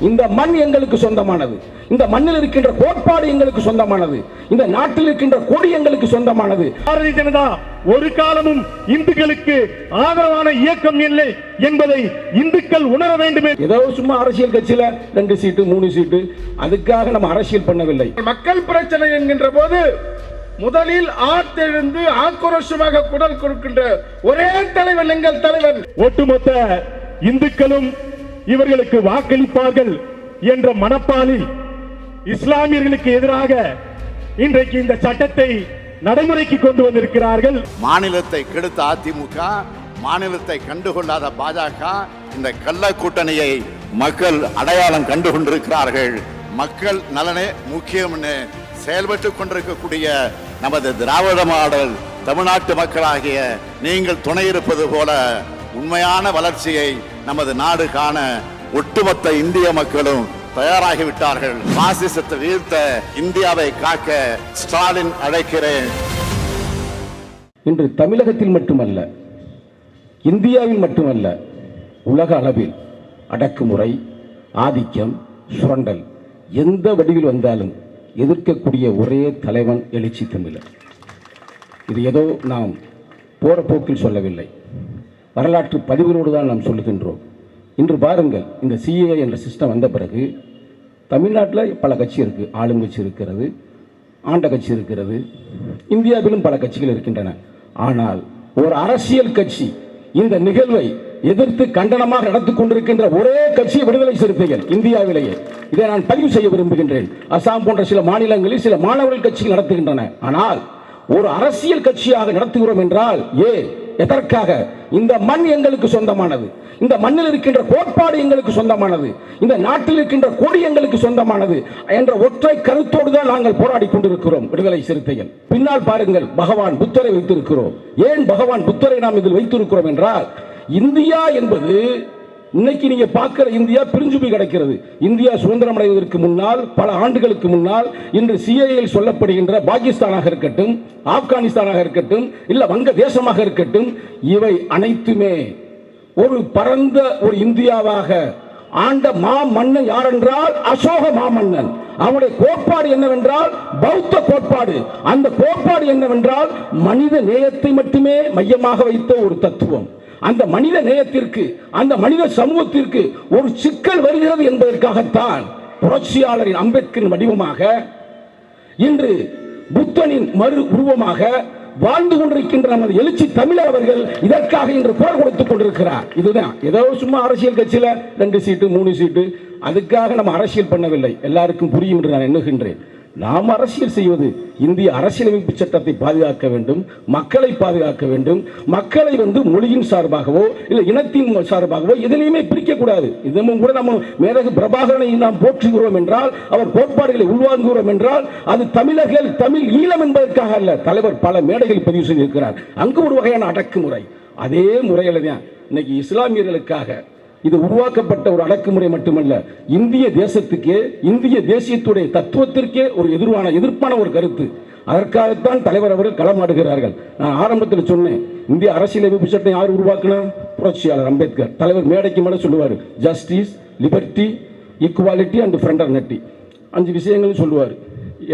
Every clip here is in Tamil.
இந்த மண் எங்களுக்கு சொந்தமானது. இந்த மண்ணில் இருக்கின்ற கோட்பாடு எங்களுக்கு சொந்தமானது. இந்த நாட்டில் இருக்கின்ற கொடி எங்களுக்கு சொந்தமானது. பாரதிய ஜனதா ஒரு காலமும் இந்துக்களுக்கு ஆதரவான இயக்கம் இல்லை என்பதை இந்துக்கள் உணர வேண்டுமே. ஏதோ சும்மா அரசியல் கட்சியில ரெண்டு சீட்டு மூணு சீட்டு. அதுக்காக நம்ம அரசியல் பண்ணவில்லை. மக்கள் பிரச்சனை என்கின்ற போது முதலில் ஆத்தெழுந்து ஆக்ரோஷமாக குரல் கொடுக்கின்ற ஒரே தலைவன் எங்கள் தலைவன் ஒட்டுமொத்த இந்துக்களும் இவர்களுக்கு வாக்களிப்பார்கள் என்ற மனப்பாலில் இஸ்லாமியர்களுக்கு எதிராக இன்றைக்கு இந்த சட்டத்தை நடைமுறைக்கு கொண்டு வந்திருக்கிறார்கள். மாநிலத்தை கெடுத்த அதிமுக மாநிலத்தை கண்டுகொள்ளாத பாஜக இந்த கள்ள கூட்டணியை மக்கள் அடையாளம் கண்டு கொண்டிருக்கிறார்கள் மக்கள் நலனே முக்கியம்னு செயல்பட்டு கொண்டிருக்கக்கூடிய நமது திராவிட மாடல் தமிழ்நாட்டு மக்களாகிய நீங்கள் துணை இருப்பது போல உண்மையான வளர்ச்சியை நமது நாடு காண ஒட்டுமொத்த இந்திய மக்களும் தயாராகிவிட்டார்கள். பாசிசத்தை வீழ்த்த இந்தியாவை காக்க ஸ்டாலின் அழைக்கிறேன். இன்று தமிழகத்தில் மட்டுமல்ல இந்தியாவில் மட்டுமல்ல உலக அளவில் அடக்குமுறை ஆதிக்கம் சுரண்டல் எந்த வடிவில் வந்தாலும் எதிர்க்கக்கூடிய ஒரே தலைவன் எழுச்சி தமிழர். இது ஏதோ நாம் போற போக்கில் சொல்லவில்லை. வரலாற்று பதிவுகளோடு தான் நாம் சொல்லுகின்றோம். இன்று பாருங்கள் இந்த சிஏ என்ற சிஸ்டம் வந்த பிறகு தமிழ்நாட்டில் பல கட்சி இருக்குது ஆளுங்கட்சி இருக்கிறது ஆண்ட கட்சி இருக்கிறது இந்தியாவிலும் பல கட்சிகள் இருக்கின்றன. ஆனால் ஒரு அரசியல் கட்சி இந்த நிகழ்வை எதிர்த்து கண்டனமாக நடத்தி கொண்டிருக்கின்ற ஒரே கட்சி விடுதலை சிறுத்தைகள் இந்தியாவிலேயே. இதை நான் பதிவு செய்ய விரும்புகின்றேன். அசாம் போன்ற சில மாநிலங்களில் சில மாணவர்கள் கட்சிகள் நடத்துகின்றன. ஆனால் ஒரு அரசியல் கட்சியாக நடத்துகிறோம் என்றால் ஏ எதற்காக? இந்த மண் எங்களுக்கு சொந்தமானது. இந்த மண்ணில் இருக்கின்ற கோட்பாடு எங்களுக்கு சொந்தமானது. இந்த நாட்டில் இருக்கின்ற கொடி எங்களுக்கு சொந்தமானது என்ற ஒற்றை கருத்தோடு தான் நாங்கள் போராடி கொண்டிருக்கிறோம் விடுதலை சிறுத்தைகள். பின்னால் பாருங்கள் பகவான் புத்தரை வைத்திருக்கிறோம். ஏன் பகவான் புத்தரை நாம் இதில் வைத்திருக்கிறோம் என்றால் இந்தியா என்பது இன்னைக்கு நீங்க பார்க்கிற இந்தியா பிரிஞ்சு போய் கிடக்கிறது. இந்தியா சுதந்திரம் அடைவதற்கு முன்னால் பல ஆண்டுகளுக்கு முன்னால் இன்று சிஐயில் சொல்லப்படுகின்ற பாகிஸ்தானாக இருக்கட்டும் ஆப்கானிஸ்தானாக இருக்கட்டும் இல்ல வங்க தேசமாக இருக்கட்டும் இவை அனைத்துமே ஒரு பரந்த ஒரு இந்தியாவாக ஆண்ட மா மன்னன் யார் என்றால் அசோக மாமன்னன். அவனுடைய கோட்பாடு என்னவென்றால்? பௌத்த கோட்பாடு. அந்த கோட்பாடு என்னவென்றால்? மனித நேயத்தை மட்டுமே மையமாக வைத்த ஒரு தத்துவம். அந்த மனித நேயத்திற்கு அந்த மனித சமூகத்திற்கு ஒரு சிக்கல் வருகிறது என்பதற்காகத்தான் புரட்சியாளரின் அம்பேத்கரின் வடிவமாக இன்று புத்தனின் மறு உருவமாக வாழ்ந்து கொண்டிருக்கின்ற நமது எழுச்சி தமிழர் அவர்கள் இதற்காக இன்று குரல் கொடுத்துக் கொண்டிருக்கிறார். இதுதான். ஏதோ சும்மா அரசியல் கட்சியில ரெண்டு சீட்டு மூணு சீட்டு அதுக்காக நம்ம அரசியல் பண்ணவில்லை. எல்லாருக்கும் புரியும் என்று நான் எண்ணுகின்றேன். நாம் அரசியல் செய்வது இந்திய அரசியலமைப்பு சட்டத்தை பாதுகாக்க வேண்டும் மக்களை பாதுகாக்க வேண்டும். மக்களை வந்து மொழியின் சார்பாகவோ இல்லை இனத்தின் சார்பாகவோ எதிலையுமே பிரிக்கக்கூடாது. இதுவும் கூட நம்ம மேதகு பிரபாகரனை நாம் போற்றுகிறோம் என்றால் அவர் கோட்பாடுகளை உள்வாங்குகிறோம் என்றால் அது தமிழர்கள் தமிழ் ஈழம் என்பதற்காக அல்ல. தலைவர் பல மேடைகள் பதிவு செய்திருக்கிறார். அங்கு ஒரு வகையான அடக்குமுறை. அதே முறையில் தான் இன்னைக்கு இஸ்லாமியர்களுக்காக இது உருவாக்கப்பட்ட ஒரு அடக்குமுறை மட்டுமல்ல இந்திய தேசத்துக்கே இந்திய தேசியத்துடைய தத்துவத்திற்கே ஒரு எதிர்வான எதிர்ப்பான ஒரு கருத்து. அதற்காகத்தான் தலைவர் அவர்கள் களமாடுகிறார்கள். நான் ஆரம்பத்தில் சொன்னேன் இந்திய அரசியலமைப்பு சட்டம் யார் உருவாக்கினா? புரட்சியாளர் அம்பேத்கர். தலைவர் மேடைக்கு மேலே சொல்லுவார் justice liberty equality and fraternity அஞ்சு விஷயங்களும் சொல்லுவார்.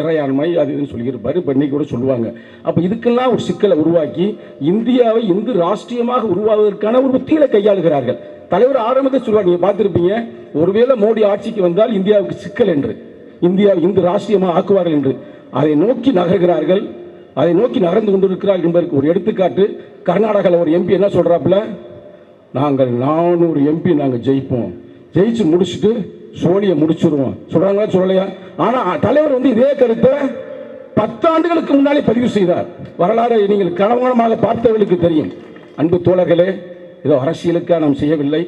இறையாண்மை அது இதுன்னு சொல்லியிருப்பார் இப்போ இன்றைக்கி கூட சொல்லுவாங்க. அப்போ இதுக்கெல்லாம் ஒரு சிக்கலை உருவாக்கி இந்தியாவை இந்து ராஷ்டிரியமாக உருவாவதற்கான ஒரு உத்திகளை கையாளுகிறார்கள். தலைவர் ஆரம்பத்தை சொல்லுவார் நீங்க பார்த்துருப்பீங்க. ஒருவேளை மோடி ஆட்சிக்கு வந்தால் இந்தியாவுக்கு சிக்கல் என்று. இந்தியா இந்து ராஷ்டிரியமாக ஆக்குவார்கள் என்று. அதை நோக்கி நகர்கிறார்கள். அதை நோக்கி நகர்ந்து கொண்டிருக்கிறார்கள் என்பதற்கு ஒரு எடுத்துக்காட்டு. கர்நாடகாவில் ஒரு எம்பி என்ன சொல்றாப்புல? நாங்கள் நானூறு எம்பி நாங்கள் ஜெயிப்போம். ஜெயிச்சு முடிச்சுட்டு சோனியை முடிச்சிருவோம். சொல்றாங்களா சொல்லலையா? ஆனா தலைவர் வந்து இதே கருத்தை பத்தாண்டுகளுக்கு முன்னாலே பதிவு செய்தார். வரலாறு நீங்கள் கனவனமாக பார்த்தவர்களுக்கு தெரியும். அன்பு தோழர்களே இதோ அரசியலுக்காக நாம் செய்யவில்லை.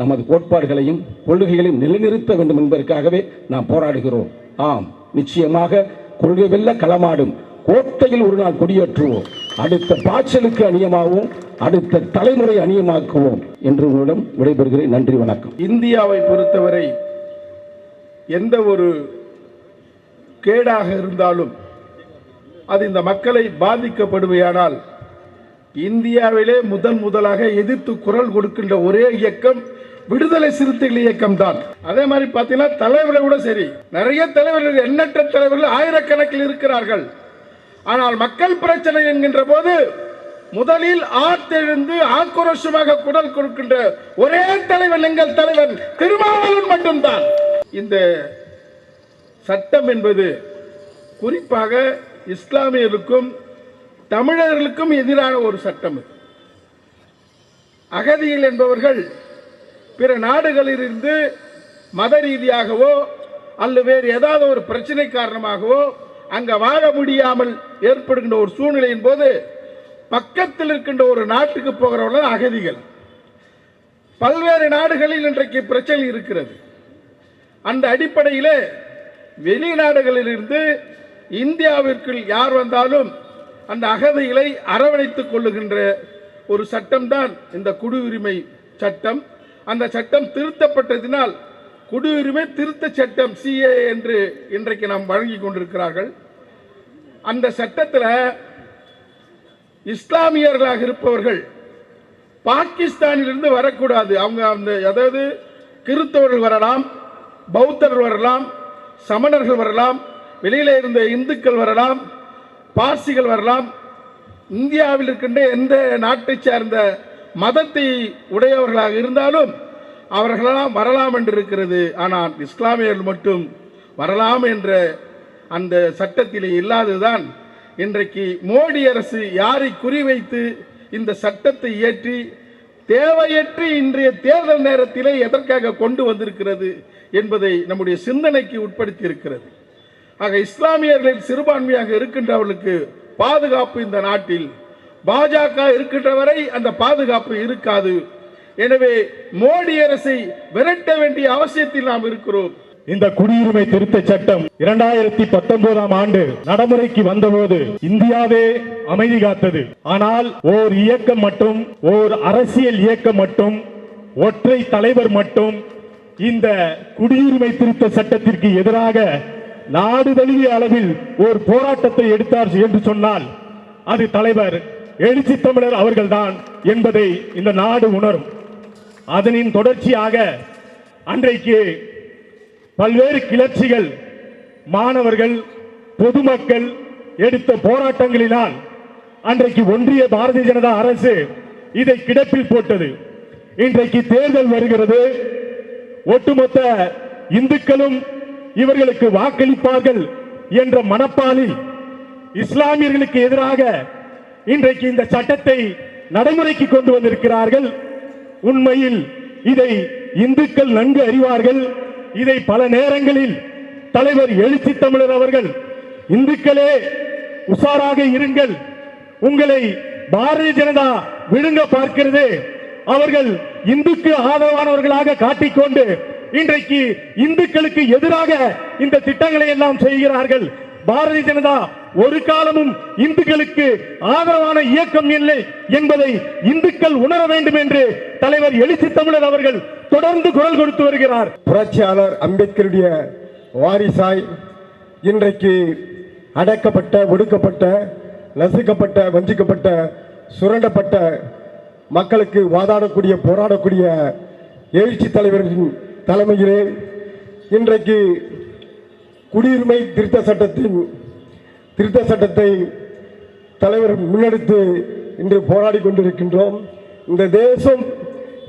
நமது கோட்பாடுகளையும் கொள்கைகளையும் நிலைநிறுத்த வேண்டும் என்பதற்காகவே நாம் போராடுகிறோம். ஆம் நிச்சயமாக கொள்கை வெல்ல களமாடும். கோட்டையில் ஒரு நாள் கொடியேற்றுவோம். அடுத்த பாய்ச்சலுக்கு அணியமாகவும் அடுத்த தலைமுறை அணியமாக்குவோம் என்று உங்களிடம் விடைபெறுகிறேன். நன்றி வணக்கம். இந்தியாவை பொறுத்தவரை எந்த ஒரு கேடாக இருந்தாலும் அது இந்த மக்களை பாதிக்கப்படுவையானால் இந்தியாவிலே முதன் முதலாக எதிர்த்து குரல் கொடுக்கின்ற ஒரே இயக்கம் விடுதலை சிறுத்தைகள் இயக்கம் தான் அதே மாதிரி பார்த்தீங்கன்னா தலைவரை கூட சரி. நிறைய தலைவர்கள் எண்ணற்ற தலைவர்கள் ஆயிரக்கணக்கில் இருக்கிறார்கள். ஆனால் மக்கள் பிரச்சனை என்கின்ற போது முதலில் ஆர்த்தெழுந்து ஆக்ரோஷமாக குரல் கொடுக்கின்ற ஒரே தலைவன் எங்கள் தலைவன் திருமாவளவன் மட்டும்தான். இந்த சட்டம் என்பது குறிப்பாக இஸ்லாமியருக்கும் தமிழர்களுக்கும் எதிரான ஒரு சட்டம் இது. அகதிகள் என்பவர்கள் பிற நாடுகளிலிருந்து மத ரீதியாகவோ அல்லது வேறு ஏதாவது ஒரு பிரச்சனை காரணமாகவோ அங்கே வாழ முடியாமல் ஏற்படுகின்ற ஒரு சூழ்நிலையின் போது பக்கத்தில் இருக்கின்ற ஒரு நாட்டுக்கு போகிறவர்கள் அகதிகள். பல்வேறு நாடுகளில் இன்றைக்கு பிரச்சனை இருக்கிறது. அந்த அடிப்படையில் வெளிநாடுகளிலிருந்து இந்தியாவிற்குள் யார் வந்தாலும் அந்த அகதிகளை அரவணைத்துக் கொள்ளுகின்ற ஒரு சட்டம்தான் இந்த குடியுரிமை சட்டம். அந்த சட்டம் திருத்தப்பட்டதினால் குடியுரிமை திருத்த சட்டம் சிஏ என்று இன்றைக்கு நாம் வழங்கி கொண்டிருக்கிறார்கள். அந்த சட்டத்தில் இஸ்லாமியர்களாக இருப்பவர்கள் பாகிஸ்தானிலிருந்து வரக்கூடாது. அவங்க அந்த அதாவது கிறித்தவர்கள் வரலாம் பௌத்தர்கள் வரலாம் சமணர்கள் வரலாம் வெளியில இருந்த இந்துக்கள் வரலாம் பார்சிகள் வரலாம். இந்தியாவில் இருக்கின்ற எந்த நாட்டை சார்ந்த மதத்தை உடையவர்களாக இருந்தாலும் அவர்களெல்லாம் வரலாம் என்று இருக்கிறது. ஆனால் இஸ்லாமியர்கள் மட்டும் வரலாம் என்ற அந்த சட்டத்திலே இல்லாததுதான் இன்றைக்கு மோடி அரசு யாரை குறிவைத்து இந்த சட்டத்தை இயற்றி தேவையற்று இன்றைய தேர்தல் நேரத்திலே எதற்காக கொண்டு வந்திருக்கிறது என்பதை நம்முடைய சிந்தனைக்கு உட்படுத்தி இருக்கிறது ஆக இஸ்லாமியர்களில் சிறுபான்மையாக இருக்கின்றவர்களுக்கு பாதுகாப்பு இந்த நாட்டில். பாஜக இருக்கின்ற வரை அந்த பாதுகாப்பு இருக்காது. எனவே மோடி அரசை விரட்ட வேண்டிய அவசியத்தில் நாம் இருக்கிறோம். இந்த குடியுரிமை திருத்த சட்டம் இரண்டாயிரத்தி பத்தொன்பதாம் ஆண்டு நடைமுறைக்கு வந்தபோது இந்தியாவே அமைதி காத்தது. ஆனால் ஓர் இயக்கம் மட்டும் ஓர் அரசியல் இயக்கம் மட்டும் ஒற்றை தலைவர் மட்டும் இந்த குடியுரிமை திருத்த சட்டத்திற்கு எதிராக நாடு தழுவிய அளவில் ஒரு போராட்டத்தை எடுத்தார் என்று சொன்னால் அது தலைவர் எழுச்சி தமிழர் அவர்கள்தான் என்பதை இந்த நாடு உணரும். அதனின் தொடர்ச்சியாக அன்றைக்கு பல்வேறு கிளர்ச்சிகள் மாணவர்கள் பொதுமக்கள் எடுத்த போராட்டங்களினால் அன்றைக்கு ஒன்றிய பாரதிய ஜனதா அரசு இதை கிடப்பில் போட்டது. இன்றைக்கு தேர்தல் வருகிறது. ஒட்டுமொத்த இந்துக்களும் இவர்களுக்கு வாக்களிப்பார்கள் என்ற மனப்பாலில் இஸ்லாமியர்களுக்கு எதிராக இன்றைக்கு இந்த சட்டத்தை நடைமுறைக்கு கொண்டு வந்திருக்கிறார்கள். உண்மையில் இதை இந்துக்கள் நன்கு அறிவார்கள். இதை பல நேரங்களில் தலைவர் எழுச்சி தமிழர் அவர்கள் இந்துக்களே உஷாராக இருங்கள். உங்களை பாரதிய ஜனதா விழுங்க பார்க்கிறது. அவர்கள் இந்துக்கு ஆதரவானவர்களாக காட்டிக்கொண்டு இன்றைக்கு இந்துக்களுக்கு எதிராக இந்த திட்டங்களை எல்லாம் செய்கிறார்கள். பாரதிய ஜனதா ஒரு காலமும் இந்துக்களுக்கு ஆதரவான இயக்கம் இல்லை என்பதை இந்துக்கள் உணர வேண்டும் என்று தலைவர் எழுச்சி தமிழர் அவர்கள் தொடர்ந்து குரல் கொடுத்து வருகிறார். புரட்சியாளர் அம்பேத்கருடைய வாரிசாய் இன்றைக்கு அடக்கப்பட்ட ஒடுக்கப்பட்ட நசுக்கப்பட்ட வஞ்சிக்கப்பட்ட சுரண்டப்பட்ட மக்களுக்கு வாதாடக்கூடிய போராடக்கூடிய எழுச்சி தலைவர்களின் தலைமையிலே இன்றைக்கு குடியுரிமை திருத்த சட்டத்தின் திருத்த சட்டத்தை தலைவர் முன்னெடுத்து இன்று போராடி கொண்டிருக்கின்றோம். இந்த தேசம்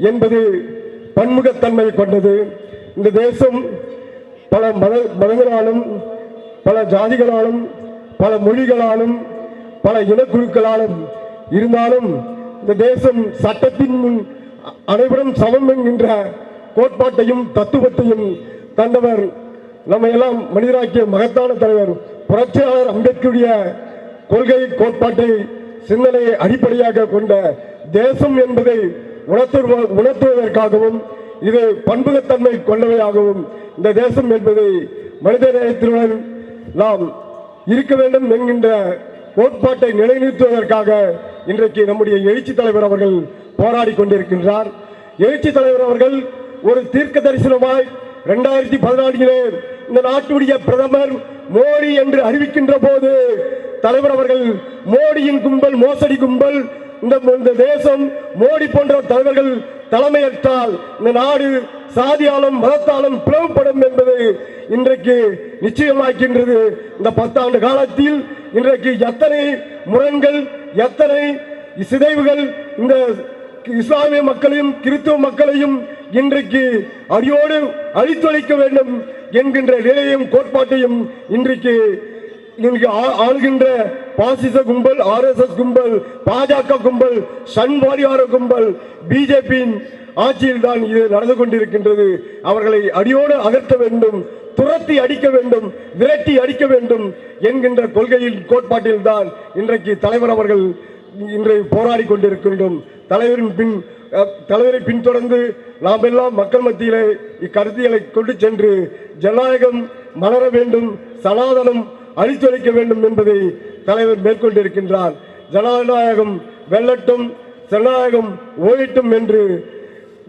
என்பது பன்முகத்தன்மை கொண்டது. இந்த தேசம் பல மத மதங்களாலும் பல ஜாதிகளாலும் பல மொழிகளாலும் பல இனக்குழுக்களாலும் இருந்தாலும் இந்த தேசம் சட்டத்தின் முன் அனைவரும் சமம் என்கின்ற கோட்பாட்டையும் தத்துவத்தையும் தந்தவர் நம்ம எல்லாம் மனிதராக்கிய மகத்தான தலைவர் புரட்சியாளர் அம்பேத்கருடைய கொள்கை கோட்பாட்டை சிந்தனையை அடிப்படையாக கொண்ட தேசம் என்பதை உணர்த்துவ- உணர்த்துவதற்காகவும் இது பன்முகத்தன்மை கொண்டவையாகவும் இந்த தேசம் என்பதை மனித நேயத்துடன் நாம் இருக்க வேண்டும் என்கின்ற கோட்பாட்டை நிலைநிறுத்துவதற்காக இன்றைக்கு நம்முடைய எழுச்சி தலைவர் அவர்கள் போராடி கொண்டிருக்கின்றார். எழுச்சி தலைவர் அவர்கள் ஒரு தீர்க்க தரிசனமாய் இரண்டாயிரத்தி பதினான்கிலே இந்த நாட்டுடைய பிரதமர் மோடி என்று அறிவிக்கின்ற போது தலைவர் அவர்கள் மோடியின் கும்பல் மோசடி கும்பல் இந்த இந்த தேசம் மோடி போன்ற தலைவர்கள் தலைமையற்றால் இந்த நாடு சாதியாலும் மதத்தாலும் பிளவுபடும் என்பது இன்றைக்கு நிச்சயமாக்கின்றது இந்த பத்தாண்டு காலத்தில் இன்றைக்கு எத்தனை முரண்கள் எத்தனை சிதைவுகள் இந்த இஸ்லாமிய மக்களையும் கிறிஸ்துவ மக்களையும் இன்றைக்கு அடியோடு அழித்தொழிக்க வேண்டும் என்கின்ற நிலையும் கோட்பாட்டையும் இன்றைக்கு இன்றைக்கு ஆளுகின்ற பாசிச கும்பல் ஆர்எஸ்எஸ் கும்பல் பாஜக கும்பல் சன் வாரியார கும்பல் பிஜேபியின் ஆட்சியில் தான் இது நடந்து கொண்டிருக்கின்றது. அவர்களை அடியோடு அகற்ற வேண்டும் துரத்தி அடிக்க வேண்டும் விரட்டி அடிக்க வேண்டும் என்கின்ற கொள்கையில் கோட்பாட்டில் தான் இன்றைக்கு தலைவர் அவர்கள் இன்றைய போராடி கொண்டிருக்கின்றோம். தலைவரின் பின் தலைவரை பின்தொடர்ந்து நாம் எல்லாம் மக்கள் மத்தியிலே இக்கருத்தியலை கொண்டு சென்று ஜனநாயகம் மலர வேண்டும் சனாதனம் அழித்தொழிக்க வேண்டும் என்பதை தலைவர் மேற்கொண்டிருக்கின்றார். ஜனநாயகம் வெல்லட்டும் ஜனநாயகம் ஓயட்டும் என்று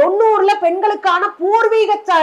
தொண்ணூறுல பெண்களுக்கான பூர்வீக ச-